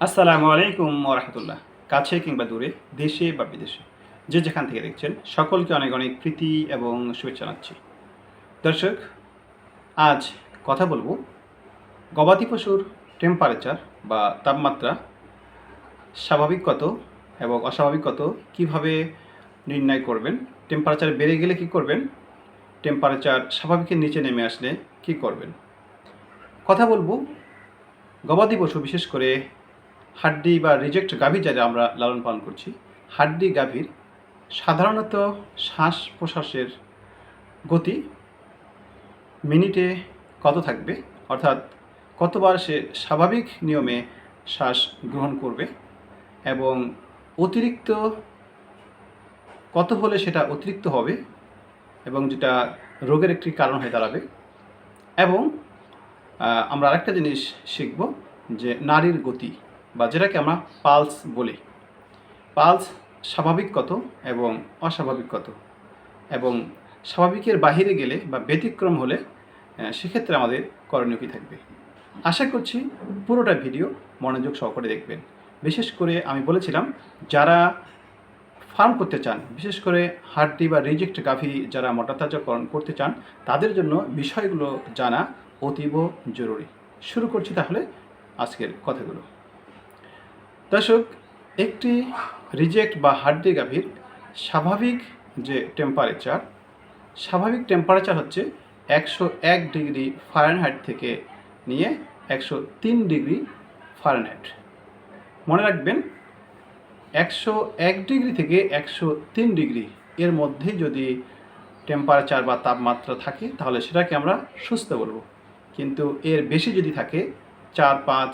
আসসালামু আলাইকুম রহমতুল্লাহ। কাছে কিংবা দূরে, দেশে বা বিদেশে, যে যেখান থেকে দেখছেন, সকলকে অনেক অনেক প্রীতি এবং শুভেচ্ছা জানাচ্ছি। দর্শক, আজ কথা বলব গবাদি পশুর টেম্পারেচার বা তাপমাত্রা স্বাভাবিক কত এবং অস্বাভাবিক কত কীভাবে নির্ণয় করবেন টেম্পারেচার বেড়ে গেলে কি করবেন টেম্পারেচার স্বাভাবিকের নিচে নেমে আসলে কি করবেন। কথা বলব গবাদি পশু বিশেষ করে হাড্ডি বা রিজেক্ট গাভী যারা আমরা লালন পালন করছি। হাড্ডি গাভীর সাধারণত শ্বাস প্রশ্বাসের গতি মিনিটে কত থাকবে? অর্থাৎ কতবার সে স্বাভাবিক নিয়মে শ্বাস গ্রহণ করবে? এবং অতিরিক্ত কত হলে সেটা অতিরিক্ত হবে? এবং যেটা রোগের একটি কারণ হয়ে দাঁড়াবে? এবং আমরা আরেকটা জিনিস শিখব যে নারীর গতি। বা যেটাকে আমরা পালস বলি। পালস স্বাভাবিক কত এবং অস্বাভাবিক কত? এবং স্বাভাবিকের বাহিরে গেলে বা ব্যতিক্রম হলে সেক্ষেত্রে আমাদের করণীয় কী থাকবে? আশা করছি পুরোটা ভিডিও মনোযোগ সহকারে দেখবেন। বিশেষ করে আমি বলেছিলাম, যারা ফার্ম করতে চান, বিশেষ করে হাড্ডি বা রিজেক্ট গাভী যারা মোটাতাজাকরণ করতে চান, তাদের জন্য বিষয়গুলো জানা অতীব জরুরি। শুরু করছি তাহলে আজকের কথাগুলো। দর্শক, একটি রিজেক্ট বা হাড্ডি গাভীর স্বাভাবিক যে টেম্পারেচার স্বাভাবিক টেম্পারেচার হচ্ছে একশো এক ডিগ্রি ফারেনহাইট থেকে নিয়ে একশো তিন ডিগ্রি ফারেনহাইট মনে রাখবেন, একশো এক ডিগ্রি থেকে একশো তিন ডিগ্রি এর মধ্যে যদি টেম্পারেচার বা তাপমাত্রা থাকে, তাহলে সেটাকে আমরা সুস্থ বলব। কিন্তু এর বেশি যদি থাকে, চার, পাঁচ,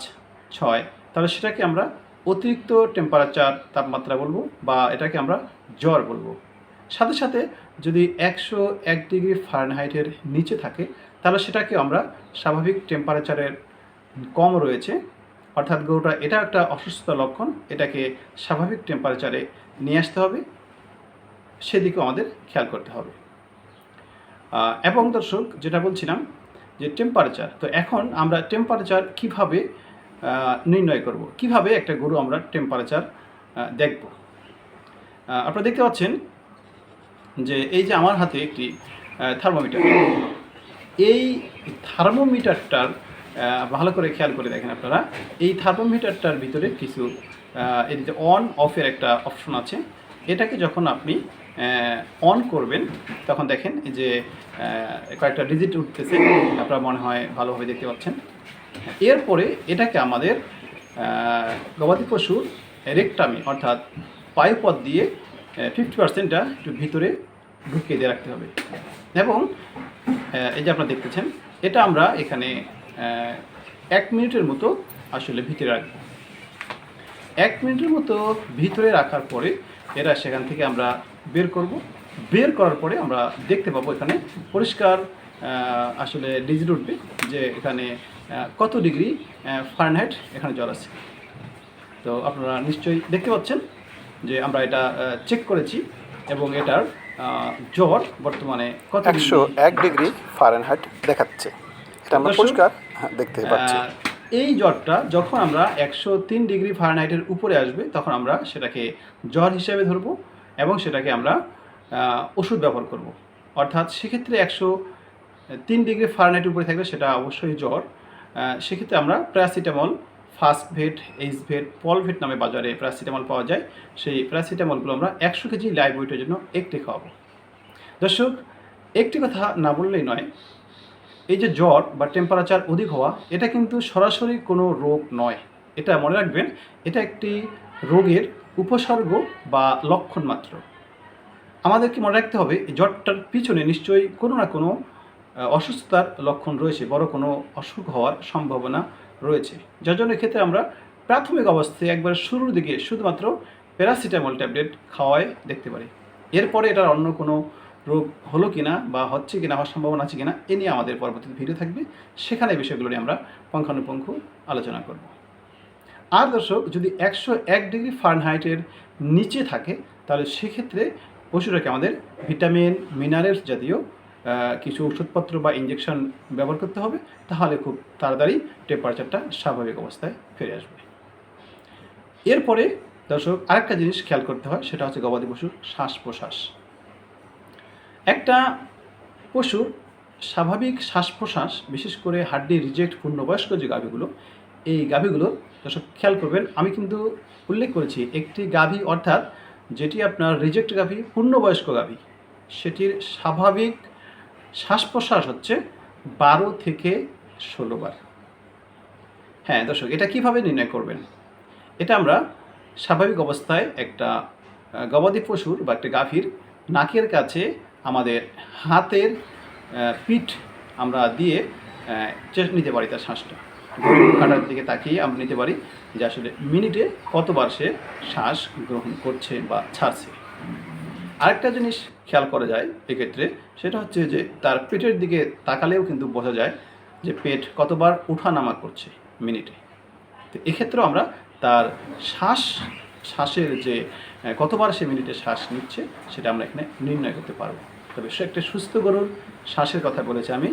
ছয়, তাহলে সেটাকে আমরা অতিরিক্ত টেম্পারেচার তাপমাত্রা বলব বা এটাকে আমরা জ্বর বলব। সাথে সাথে যদি একশো এক ডিগ্রি ফারেনহাইটের নিচে থাকে, তাহলে সেটাকে আমরা স্বাভাবিক টেম্পারেচারের কম রয়েছে। অর্থাৎ গরুটা এটা একটা অসুস্থতা লক্ষণ, এটাকে স্বাভাবিক টেম্পারেচারে নিয়ে আসতে হবে। সেদিকেও আমাদের খেয়াল করতে হবে। এবং দর্শক, যেটা বলছিলাম যে টেম্পারেচার তো এখন আমরা টেম্পারেচার কীভাবে নির্ণয় করব। কীভাবে একটা গরু আমরা টেম্পারেচার দেখব? আপনারা দেখতে পাচ্ছেন যে এই যে আমার হাতে একটি থার্মোমিটার এই থার্মোমিটারটার ভালো করে খেয়াল করে দেখেন আপনারা। এই থার্মোমিটারটার ভিতরে কিছু এদিকে অন অফের একটা অপশন আছে। এটাকে যখন আপনি অন করবেন, তখন দেখেন যে কয়েকটা ডিজিট উঠতেছে। আপনারা মনে হয় ভালোভাবে দেখতে পাচ্ছেন। এরপরে এটাকে আমাদের গবাদি পশুর রেকটামি অর্থাৎ পায়ুপথ দিয়ে ফিফটি পার্সেন্টটা একটু ভিতরে ঢুকিয়ে দিয়ে রাখতে হবে। এবং এই যে আপনারা দেখতেছেন, এটা আমরা এখানে এক মিনিটের মতো আসলে ভিতরে রাখব। এক মিনিটের মতো ভিতরে রাখার পরে এরা সেখান থেকে আমরা বের করব। বের করার পরে আমরা দেখতে পাবো এখানে পরিষ্কার আসলে ডিজিট উঠবে যে এখানে কত ডিগ্রি ফারেনহাইট এখানে জল আছে। তো আপনারা নিশ্চয়ই দেখতে পাচ্ছেন যে আমরা এটা চেক করেছি এবং এটার জ্বর বর্তমানে কত একশো এক ডিগ্রি ফারেনহাইট দেখাচ্ছে। এটা আমরা পরিষ্কার হ্যাঁ, দেখতে পাচ্ছি। এই জ্বরটা যখন আমরা একশো তিন ডিগ্রি ফারেনহাইটের উপরে আসবে তখন আমরা সেটাকে জ্বর হিসেবে ধরবো এবং সেটাকে আমরা ওষুধ ব্যবহার করব। অর্থাৎ সেক্ষেত্রে একশো তিন ডিগ্রি ফারেনহাইটের উপরে থাকলে সেটা অবশ্যই জ্বর। সেক্ষেত্রে আমরা paracetamol fast vet H vet পলভেট নামে বাজারে প্যারাসিটামল পাওয়া যায়। সেই প্যারাসিটামলগুলো আমরা একশো কেজি লাইভ ওয়েটের জন্য একটি খাওয়াবো। দর্শক, একটি কথা না বললেই নয়, এই যে জ্বর বা টেম্পারেচার অধিক হওয়া, এটা কিন্তু সরাসরি কোনো রোগ নয়। এটা মনে রাখবেন, এটা একটি রোগের উপসর্গ বা লক্ষণ মাত্র। আমাদেরকে মনে রাখতে হবে জ্বরটার পিছনে নিশ্চয়ই কোনো না কোনো অসুস্থতার লক্ষণ রয়েছে, বড় কোনো অসুখ হওয়ার সম্ভাবনা রয়েছে। যার জন্য ক্ষেত্রে আমরা প্রাথমিক অবস্থায় একবার শুরুর দিকে শুধুমাত্র প্যারাসিটামল ট্যাবলেট খাওয়ায় দেখতে পারি। এরপরে এটার অন্য কোনো রোগ হলো কিনা বা হচ্ছে কিনা, হওয়ার সম্ভাবনা আছে কিনা, এ নিয়ে আমাদের পরবর্তীতে ভিডিও থাকবে। সেখানে বিষয়গুলো নিয়ে আমরা পুঙ্খানুপুঙ্খ আলোচনা করব। আর দর্শক, যদি একশো এক ডিগ্রি ফারেনহাইটের নিচে থাকে, তাহলে সেক্ষেত্রে পশুটাকে আমাদের ভিটামিন, মিনারেলস জাতীয় কিছু ওষুধপত্র বা ইঞ্জেকশন ব্যবহার করতে হবে, তাহলে খুব তাড়াতাড়ি টেম্পারেচারটা স্বাভাবিক অবস্থায় ফিরে আসবে। এরপরে দর্শক, আরেকটা জিনিস খেয়াল করতে হয়, সেটা হচ্ছে গবাদি পশুর শ্বাস প্রশ্বাস একটা পশুর স্বাভাবিক শ্বাস প্রশ্বাস বিশেষ করে হাড্ডি রিজেক্ট পূর্ণবয়স্ক যে গাভীগুলো, এই গাভীগুলো, দর্শক, খেয়াল করবেন, আমি কিন্তু উল্লেখ করেছি, একটি গাভী অর্থাৎ যেটি আপনার রিজেক্ট গাভী, পূর্ণবয়স্ক গাভী, সেটির স্বাভাবিক শ্বাস প্রশ্বাস হচ্ছে বারো থেকে ষোলো বার। হ্যাঁ দর্শক, এটা কীভাবে নির্ণয় করবেন? এটা আমরা স্বাভাবিক অবস্থায় একটা গবাদি পশুর বা একটা গাভীর নাকের কাছে আমাদের হাতের পিঠ আমরা দিয়ে নিতে পারি তার শ্বাসটা। কাটার দিকে তাকিয়ে আমরা নিতে পারি যে আসলে মিনিটে কতবার সে শ্বাস গ্রহণ করছে বা ছাড়ছে। আরেকটা জিনিস খেয়াল করা যায় এক্ষেত্রে, সেটা হচ্ছে যে তার পেটের দিকে তাকালেও কিন্তু বোঝা যায় যে পেট কতবার ওঠানামা করছে মিনিটে। তো এক্ষেত্রেও আমরা তার শ্বাস, শ্বাসের যে কতবার সে মিনিটে শ্বাস নিচ্ছে, সেটা আমরা এখানে নির্ণয় করতে পারব। তবে সে একটা সুস্থ গরুর শ্বাসের কথা বলেছে আমি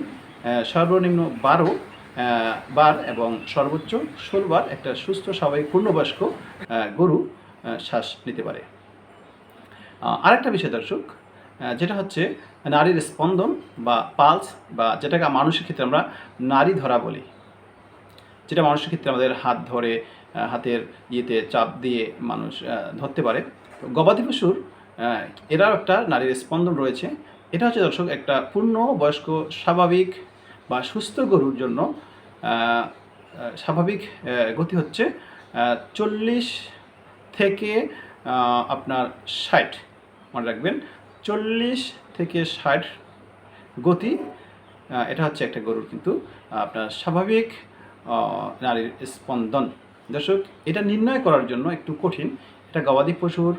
সর্বনিম্ন বারো বার এবং সর্বোচ্চ ষোলো বার একটা সুস্থ, স্বাভাবিক, পূর্ণবয়স্ক গরু শ্বাস নিতে পারে। আরেকটা বিষয় দর্শক যেটা হচ্ছে নারীর স্পন্দন বা পালস বা যেটাকে মানুষের ক্ষেত্রে আমরা নারী ধরা বলি। যেটা মানুষের ক্ষেত্রে আমাদের হাত ধরে হাতের ইয়েতে চাপ দিয়ে মানুষ ধরতে পারে। গবাদি পশুর এরাও একটা নারীর স্পন্দন রয়েছে। এটা হচ্ছে দর্শক একটা পূর্ণ বয়স্ক, স্বাভাবিক বা সুস্থ গরুর জন্য স্বাভাবিক গতি হচ্ছে চল্লিশ থেকে আপনার ষাট। মনে রাখবেন, চল্লিশ থেকে ষাট গতি এটা হচ্ছে একটা গরুর কিন্তু আপনার স্বাভাবিক নারীর স্পন্দন। দর্শক, এটা নির্ণয় করার জন্য একটু কঠিন, এটা গবাদি পশুর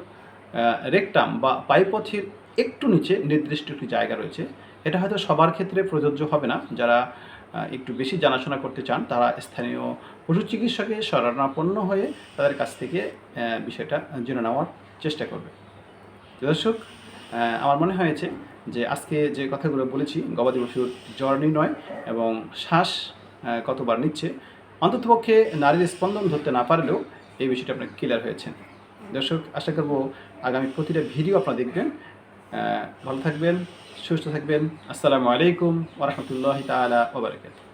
রেকটাম বা পাইপথের একটু নিচে নির্দিষ্ট একটি জায়গা রয়েছে। এটা হয়তো সবার ক্ষেত্রে প্রযোজ্য হবে না, যারা একটু বেশি জানাশোনা করতে চান, তারা স্থানীয় পশু চিকিৎসকের শরণাপন্ন হয়ে তাদের কাছ থেকে বিষয়টা জেনে নেওয়ার চেষ্টা করবে। দর্শক আমার মনে হয়েছে যে আজকে যে কথাগুলো বলেছি, গবাদি পশুর জ্বর নির্ণয় এবং শ্বাস কতবার নিচ্ছে, অন্ততপক্ষে নারীর স্পন্দন ধরতে না পারলেও এই বিষয়টা আপনার ক্লিয়ার হয়েছেন দর্শক, আশা করব আগামী প্রতিটা ভিডিও আপনারা দেখবেন। ভালো থাকবেন, সুস্থ থাকবেন। আসসালামু আলাইকুম ওরহমতুল্লাহ তালা ওবরাকাতুহ